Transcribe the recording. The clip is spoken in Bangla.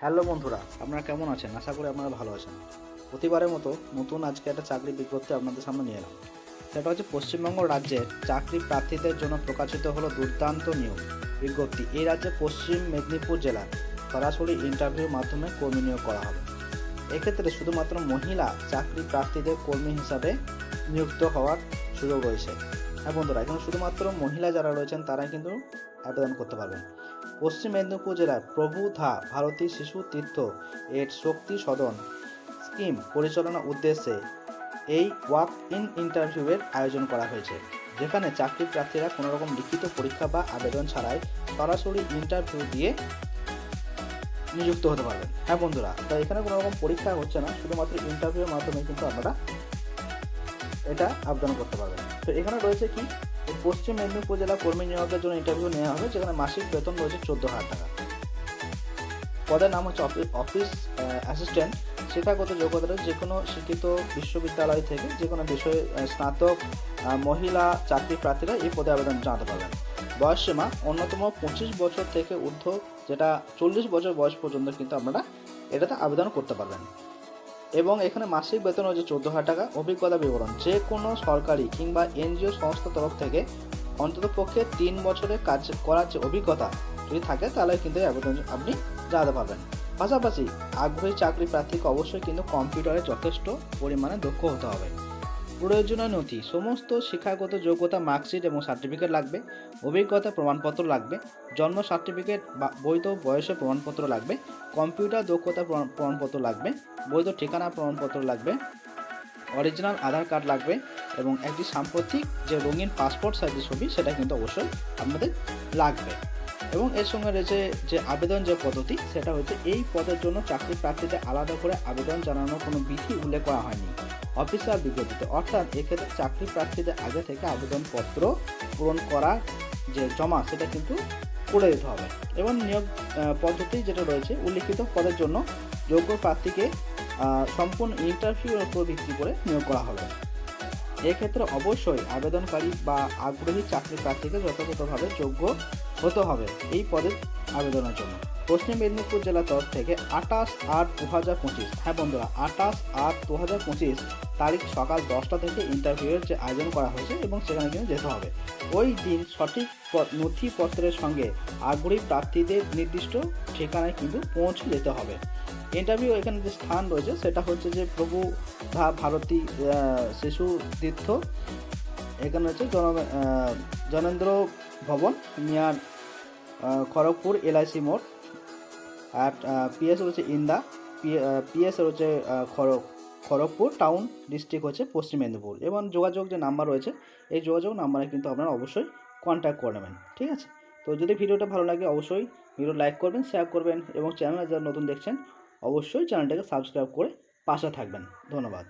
হ্যালো বন্ধুরা, আপনারা কেমন আছেন? আশা করি আপনারা ভালো আছেন। প্রতিবারের মতো নতুন আজকে একটা চাকরি বিজ্ঞপ্তি আপনাদের সামনে নিয়ে এলাম। সেটা হচ্ছে পশ্চিমবঙ্গ রাজ্যে চাকরি প্রার্থীদের জন্য প্রকাশিত হলো দুর্দান্ত নিয়োগ বিজ্ঞপ্তি। এই রাজ্যে পশ্চিম মেদিনীপুর জেলায় সরাসরি ইন্টারভিউর মাধ্যমে কর্মী নিয়োগ করা হবে। এক্ষেত্রে শুধুমাত্র মহিলা চাকরি প্রার্থীদের কর্মী হিসাবে নিযুক্ত হওয়ার সুযোগ রয়েছে। হ্যাঁ বন্ধুরা, এখানে শুধুমাত্র মহিলা যারা রয়েছেন, তারাই কিন্তু আবেদন করতে পারবেন। পশ্চিম মেদিনীপুর জেলার প্রভু ধা ভারতী শিশু তীর্থ এর শক্তি সদন স্কিম পরিচালনার উদ্দেশ্যে এই ওয়াক ইন ইন্টারভিউয়ের আয়োজন করা হয়েছে, যেখানে চাকরি প্রার্থীরা কোনো রকম লিখিত পরীক্ষা বা আবেদন ছাড়াই সরাসরি ইন্টারভিউ দিয়ে নিযুক্ত হতে পারবেন। হ্যাঁ বন্ধুরা তাই এখানে কোনো রকম পরীক্ষা হচ্ছে না, শুধুমাত্র ইন্টারভিউয়ের মাধ্যমে কিন্তু আপনারা এটা আবেদন করতে পারবেন। তো এখানে রয়েছে কি? পশ্চিম মেদিনীপুর জেলা কর্মী নিয়োগের জন্য ইন্টারভিউ নেওয়া হবে, যেখানে মাসিক বেতন রয়েছে চোদ্দ হাজার টাকা। পদের নাম হচ্ছে অফিস অ্যাসিস্ট্যান্ট শিক্ষাগত যোগ্যতা যে কোনো শিক্ষিত বিশ্ববিদ্যালয় থেকে যে কোনো বিষয়ে স্নাতক মহিলা চাকরি প্রার্থীরা এই পদে আবেদন জানাতে পারবেন। বয়স সীমা অন্যতম পঁচিশ বছর থেকে ঊর্ধ্ব, যেটা চল্লিশ বছর বয়স পর্যন্ত কিন্তু আপনারা এটাতে আবেদন করতে পারবেন। এবং এখানে মাসিক বেতন হচ্ছে চোদ্দ হাজার টাকা। অভিজ্ঞতা বিবরণ, যে কোনো সরকারি কিংবা এনজিও সংস্থার তরফ থেকে অন্তত পক্ষে তিন বছরের কাজ করার যে অভিজ্ঞতা যদি থাকে, তাহলে কিন্তু আবেদন আপনি জানাতে পারবেন। পাশাপাশি আগ্রহী চাকরি প্রার্থীকে অবশ্যই কিন্তু কম্পিউটারে যথেষ্ট পরিমাণে দক্ষ হতে হবে। প্রয়োজনীয় নথি, সমস্ত শিক্ষাগত যোগ্যতা মার্কশিট এবং সার্টিফিকেট লাগবে, অভিজ্ঞতা প্রমাণপত্র লাগবে, জন্ম সার্টিফিকেট বা বৈধ বয়সের প্রমাণপত্র লাগবে কম্পিউটার দক্ষতা প্রমাণপত্র লাগবে, বৈধ ঠিকানা প্রমাণপত্র লাগবে অরিজিনাল আধার কার্ড লাগবে এবং একটি সাম্প্রতিক যে রঙিন পাসপোর্ট সাইজের ছবি সেটা কিন্তু অবশ্যই আপনাদের লাগবে। এবং এর সঙ্গে রয়েছে যে আবেদন যে পদ্ধতি, সেটা হচ্ছে এই পদের জন্য চাকরি প্রার্থীদের আলাদা করে আবেদন জানানোর কোনো বিধি উল্লেখ করা হয়নি। অফিসার বিজ্ঞপ্তিতে। অর্থাৎ এক্ষেত্রে চাকরি প্রার্থীদের আগে থেকে আবেদনপত্র পূরণ করার যে জমা, সেটা কিন্তু করে দিতে হবে। এবং নিয়োগ পদ্ধতি যেটা রয়েছে, উল্লিখিত পদের জন্য যোগ্য প্রার্থীকে সম্পূর্ণ ইন্টারভিউর উপর ভিত্তি করে নিয়োগ করা হবে। এক্ষেত্রে অবশ্যই আবেদনকারী বা আগ্রহী চাকরি প্রার্থীকে যথাযথভাবে যোগ্য হতে হবে এই পদের আবেদনের জন্য। পশ্চিম মেদিনীপুর জেলার তরফ থেকে আঠাশ আট দু হাজার পঁচিশ। হ্যাঁ বন্ধুরা, আঠাশ আট দু হাজার পঁচিশ তারিখ সকাল দশটা থেকে ইন্টারভিউয়ের যে আয়োজন করা হয়েছে এবং সেখানে কিন্তু যেতে হবে। ওই দিন সঠিক নথিপত্রের সঙ্গে আগ্রহী প্রার্থীদের নির্দিষ্ট ঠিকানায় কিন্তু পৌঁছে যেতে হবে। ইন্টারভিউ এখানে যে স্থান রয়েছে, সেটা হচ্ছে যে প্রভু ভারতী শিশু তীর্থ। এখানে হচ্ছে জন জনেন্দ্র ভবন নিয়ার খড়গপুর এলআইসি মোড়। আর পিএস হচ্ছে ইন্দা পিএস হচ্ছে খড়গ খড়গপুর টাউন ডিস্ট্রিক্ট হচ্ছে পশ্চিম মেদিনীপুর এবং যোগাযোগ যে নাম্বার রয়েছে, এই যোগাযোগ নাম্বারে কিন্তু আপনারা অবশ্যই কন্ট্যাক্ট করে নেবেন, ঠিক আছে? তো যদি ভিডিওটা ভালো লাগে অবশ্যই ভিডিও লাইক করবেন শেয়ার করবেন এবং চ্যানেলে যারা নতুন দেখছেন, অবশ্যই চ্যানেলটাকে সাবস্ক্রাইব করে পাশে থাকবেন, ধন্যবাদ।